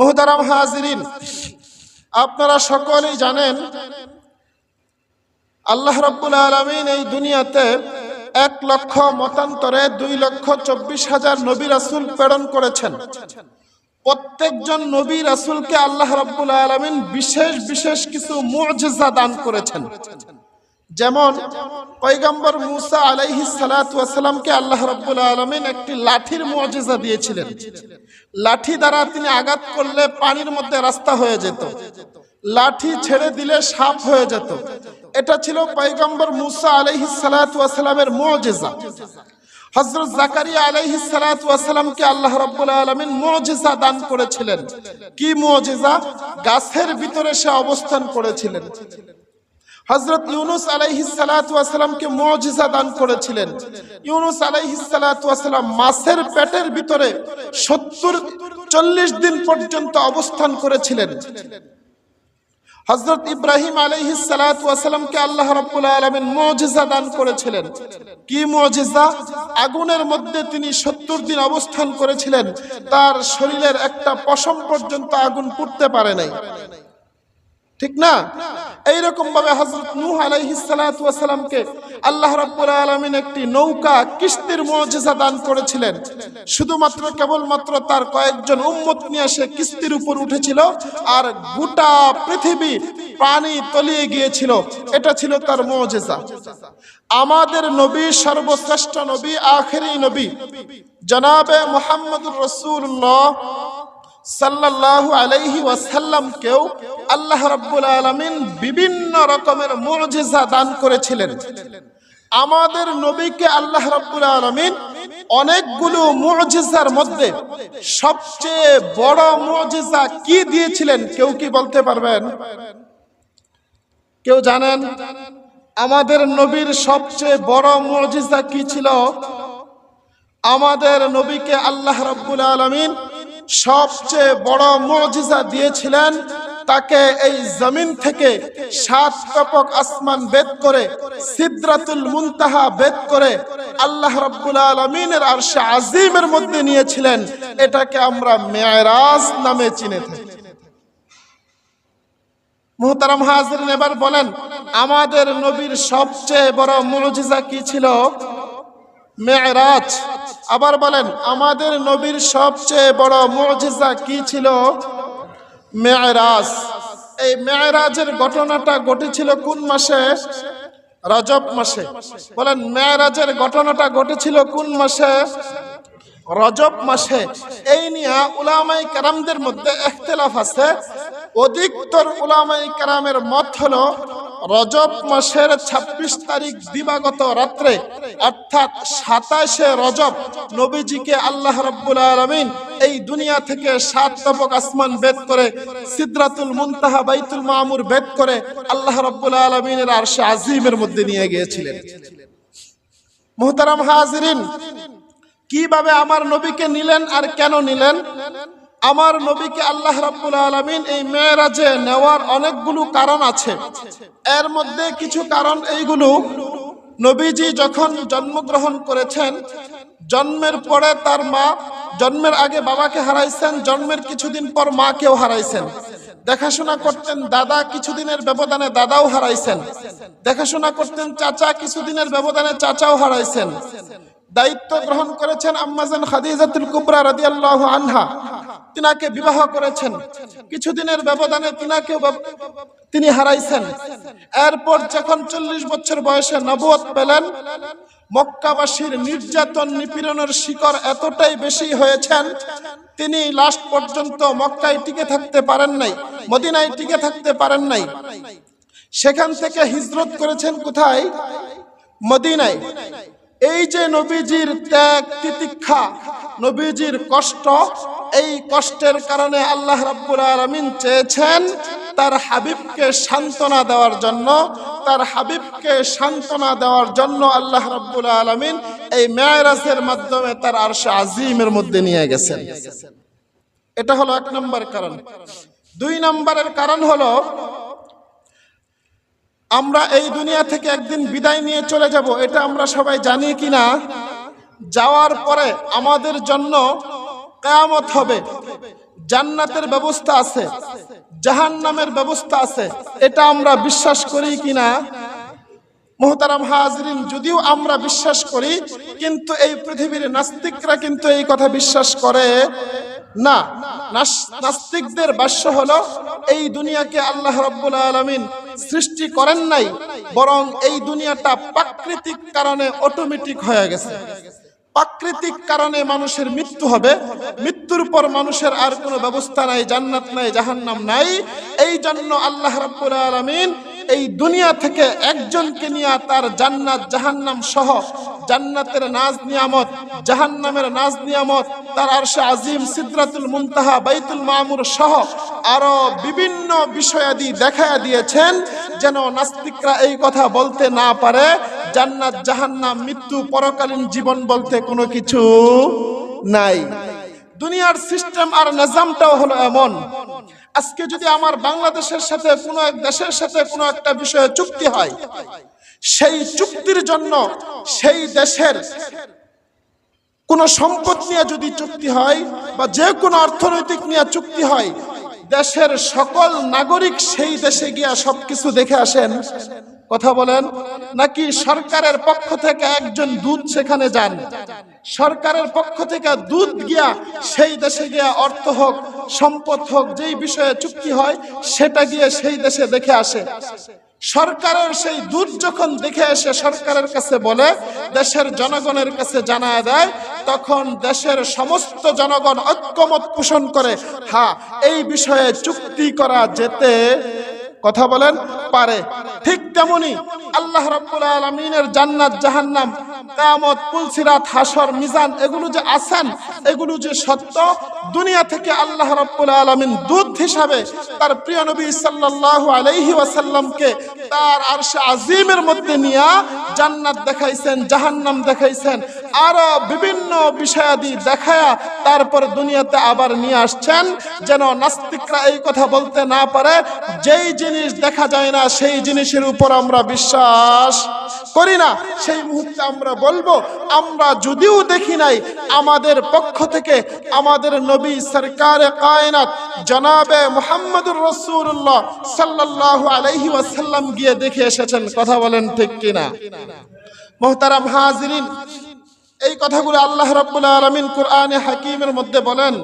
মোহতারাম হাজিরিন, আপনারা সকলেই জানেন, আল্লাহ রব্বুল আলমিন এই দুনিয়াতে এক লক্ষ মতান্তরে দুই লক্ষ চব্বিশ হাজার নবী রাসুল প্রেরণ করেছেন। প্রত্যেকজন নবী রাসুলকে আল্লাহ রব্বুল আলমিন বিশেষ বিশেষ কিছু মুআজিজা দান করেছেন। যেমন পয়গম্বর মুসা আলাইহি সালাতামকে আল্লাহ রব্বুল আলমিন একটি লাঠির মুআজিজা দিয়েছিলেন। লাঠি দ্বারা তিনি আঘাত করলে পানির মধ্যে রাস্তা হয়ে যেত। লাঠি ছেড়ে দিলে সাপ হয়ে যেত। এটা ছিল পয়গম্বর মুসা আলাইহি সালাতামের মুআজিজা হজরত জাকারিয়া আলাইহি সালাতামকে আল্লাহ রাব্বুল আলামিন মুআজিজা দান করেছিলেন। কি মুআজিজা গাছের ভিতরে সে অবস্থান করেছিলেন। হজরত ইউনুস আলাইহি সালাতামকে মুআজিজা দান করেছিলেন। ইউনুস আলাইহি সালাতাম মাছের পেটের ভিতরে সত্তর, চল্লিশ দিন পর্যন্ত অবস্থান করেছিলেন। হজরত ইব্রাহিম আলাইহি সালাতামকে আল্লাহ রাব্বুল আলামিন মুআজিজা দান করেছিলেন। কি মুআজিজা আগুনের মধ্যে তিনি সত্তর দিন অবস্থান করেছিলেন। তার শরীরের একটা পশম পর্যন্ত আগুন পুড়তে পারে নাই। ঠিক না? এইরকম ভাবে হজরত নূহ আলাইহিস সালাতু ওয়াসালামকে আল্লাহ রাব্বুল আলামিন একটি নৌকা, কিস্তির মুআজিজা দান করেছিলেন। শুধুমাত্র, কেবলমাত্র তার কয়েকজন উম্মত নিয়ে সে কিস্তির উপর উঠেছিল আর গোটা পৃথিবী পানি তলিয়ে গিয়েছিল। এটা ছিল তার মুআজিজা আমাদের নবী, সর্বশ্রেষ্ঠ নবী, আখেরি নবী, জনাবে মুহাম্মদুর রাসূলুল্লাহ সাল্লাল্লাহু আলাইহি ওয়াসাল্লামকেও আল্লাহ রাব্বুল আলামিন বিভিন্ন রকমের মুজিজা দান করেছিলেন। আমাদের নবীকে আল্লাহ রাব্বুল আলামিন অনেকগুলো মুজিজার মধ্যে সবচেয়ে বড় মুজিজা কি দিয়েছিলেন কেউ কি বলতে পারবেন? কেউ জানেন? আমাদের নবীর সবচেয়ে বড় মুজিজা কি ছিল? আমাদের নবীকে আল্লাহ রাব্বুল আলামিন সবচেয়ে বড় মজিজা দিয়েছিলেন তাকে এই জমিন থেকে সাত কপক আসমান বেদ করে, সিদ্রাতুল মুনতাহা বেদ করে আল্লাহ রাব্বুল আলামিনের আরশে আজিমের মধ্যে নিয়েছিলেন। এটাকে আমরা মেয়রাজ নামে চিনে থাকি। মুহতারাম হাজির এবার বলেন, আমাদের নবীর সবচেয়ে বড় মুজিজা কি ছিল? মেয়রাজ। আবার বলেন, আমাদের নবীর সবচেয়ে বড় মুজিজা কি ছিল? মেয়রাজ। এই মেয়রাজের ঘটনাটা ঘটেছিল কোন মাসে? রজব মাসে। বলেন, মেয়রাজের ঘটনাটা ঘটেছিল কোন মাসে? রজব মাসে। এই নিয়ে উলামাই কারামদের মধ্যে এখতেলাফ আছে। অধিকতর উলামাই কারামের মত হলো রজব মাসের ২৬ তারিখ দিবাগত রাত্রে, অর্থাৎ সাতাশে রজব নবীজিকে আল্লাহ রব্বুল আলমিন এই দুনিয়া থেকে সাত তপক আসমান বেদ করে, সিদ্রাতুল মুনতাহা, বাইতুল মামুর বেদ করে আল্লাহ রব্বুল আলমিনের আরশে আজিমের মধ্যে নিয়ে গিয়েছিলেন। মোহতারাম হাজরিন, কীভাবে আমার নবীকে নিলেন আর কেন নিলেন? আমার নবীকে আল্লাহ রাব্বুল আলামিন এই মেয়েরাজে নেওয়ার অনেকগুলো কারণ আছে। এর মধ্যে কিছু কারণ এইগুলো, নবীজি যখন জন্মগ্রহণ করেছেন, জন্মের পরে তার মা, জন্মের আগে বাবাকে হারাইছেন, জন্মের কিছুদিন পর মাকেও হারাইছেন। দেখাশোনা করতেন, দাদা কিছুদিনের ব্যবধানে দাদাও হারাইছেন। দেখাশোনা করতেন, চাচা কিছুদিনের ব্যবধানে চাচাও হারাইছেন। দায়িত্ব গ্রহণ করেছেন আম্মাজান খাদিজাতুল কুবরা রাদিয়াল্লাহু আনহা। তিনাকে বিবাহ করেছেন। কিছুদিনের ব্যবধানে তিনাকে তিনি হারাইছেন। এরপর যখন চল্লিশ বছর বয়সে নবুয়ত পেলেন, মক্কাবাসীর নির্যাতন নিপীড়নের শিকড় এতটাই বেশি হয়েছেন, তিনি লাস্ট পর্যন্ত মক্কায় টিকে থাকতে পারেন নাই, মদিনায় টিকে থাকতে পারেন নাই। সেখান থেকে হিজরত করেছেন কোথায়? মদিনায়। এই যে নবীজির ত্যাগ, তিতিক্ষা, নবীজির কষ্ট এই কষ্টের কারণে আল্লাহ রাব্বুল আলামিন চেয়েছেন তার হাবিবকে সান্ত্বনা দেওয়ার জন্য, তার হাবিবকে সান্ত্বনা দেওয়ার জন্য আল্লাহ রাব্বুল আলামিন এই মেয়রাজের মাধ্যমে তার আরশে আজিমের মধ্যে নিয়ে গেছেন। এটা হলো এক নম্বর কারণ। দুই নম্বরের কারণ হলো, আমরা এই দুনিয়া থেকে একদিন বিদায় নিয়ে চলে যাব, এটা আমরা সবাই জানি কিনা? যাওয়ার পরে আমাদের জন্য কেয়ামত হবে। জান্নাতের ব্যবস্থা আছে, জাহান্নামের ব্যবস্থা আছে। এটা আমরা বিশ্বাস করি কিনা মোহতারাম হাজরিন, যদিও আমরা বিশ্বাস করি, কিন্তু এই পৃথিবীর নাস্তিকরা কিন্তু এই কথা বিশ্বাস করে না। নাস্তিকদের বাস্য হলো, এই দুনিয়াকে আল্লাহ রব্বুল আলমিন সৃষ্টি করেন নাই, বরং এই দুনিয়াটা প্রাকৃতিক কারণে অটোমেটিক হয়ে গেছে। প্রাকৃতিক কারণে মানুষের মৃত্যু হবে, মৃত্যুর পর মানুষের আর কোনো ব্যবস্থা নাই, জান্নাত নাই, জাহান্নাম নাই। এই জন্য আল্লাহ রাব্বুল আলামিন এই দুনিয়া থেকে একজনকে নিয়ে তার জান্নাত, জাহান্নাম সহ জান্নাতের নাজ নিয়ামত, জাহান্নামের নাজ নিয়ামত, তার আরশে আজিম, সিদরাতুল মুনতাহা, বাইতুল মামুর সহ আরও বিভিন্ন বিষয়াদি দেখায়া দিয়েছেন যেন নাস্তিকরা এই কথা বলতে না পারে। জান্নাত, জাহান্নাম, মৃত্যু, পরকালীন জীবন বলতে কোনো কিছু নাই। দুনিয়ার সিস্টেম আর নিজামটাও হলো এমন। আজকে যদি আমার বাংলাদেশের সাথে কোনো এক দেশের সাথে কোনো একটা বিষয়ে চুক্তি হয়, সেই চুক্তির জন্য সেই দেশের কোন সম্পদ নিয়ে যদি চুক্তি হয় বা যে কোনো অর্থনৈতিক নিয়ে চুক্তি হয়, দেশের সকল নাগরিক সেই দেশে গিয়া সবকিছু দেখে আসেন। কথা বলেন, নাকি সরকারের পক্ষ থেকে একজন দূত সেখানে যান? সরকারের পক্ষ থেকে দূত গিয়া সেই দেশে গিয়া অর্থ হোক, সম্পদ হোক, যেই বিষয়ে চুক্তি হয়, সেটা গিয়ে সেই দেশে দেখে আসে। সরকারের সেই দূত যখন দেখে এসে সরকারের কাছে বলে, দেশের জনগণের কাছে জানায় দেয়, তখন দেশের সমস্ত জনগণ ঐক্যমত পোষণ করে হ্যাঁ এই বিষয়ে চুক্তি করা যেতে কথা বলেন পারে। ঠিক তেমনি আল্লাহ রাব্বুল আলামিনের জান্নাত, জাহান্নাম, কিয়ামত, পুলসিরাত হাসর মিজান, এগুলো যে আছেন এগুলো যে সত্য, দুনিয়া থেকে আল্লাহ রাব্বুল আলামিন দূত হিসাবে তার প্রিয় নবী সাল্লাল্লাহু আলাইহি ওয়াসাল্লামকে তার আরশে আজিমের মধ্যে নিয়ে জান্নাত দেখাইছেন, জাহান্নাম দেখাইছেন। আরও বিভিন্ন বিষয়াদি দেখায়া তারপর দুনিয়াতে আবার নিয়ে আসছেন, যেন নাস্তিকরা এই কথা বলতে না পারে, যেই জিনিস দেখা যায় না সেই জিনিসের উপর আমরা বিশ্বাস করি না। সেই মুহূর্তে আমরা বলব, আমরা যদিও দেখি নাই, আমাদের পক্ষ থেকে আমাদের নবী সরকারে কায়নাত জনাবে মোহাম্মদুর রসুল্লাহ সাল্লাল্লাহু আলাইহি ওয়াসাল্লাম গিয়ে দেখে এসেছেন। কথা বলেন ঠিক কিনা? মোহতারাম হাজিরিন এই কথাগুলো আল্লাহ রাব্বুল আলামিন কোরআনে হাকিমের মধ্যে বলেন।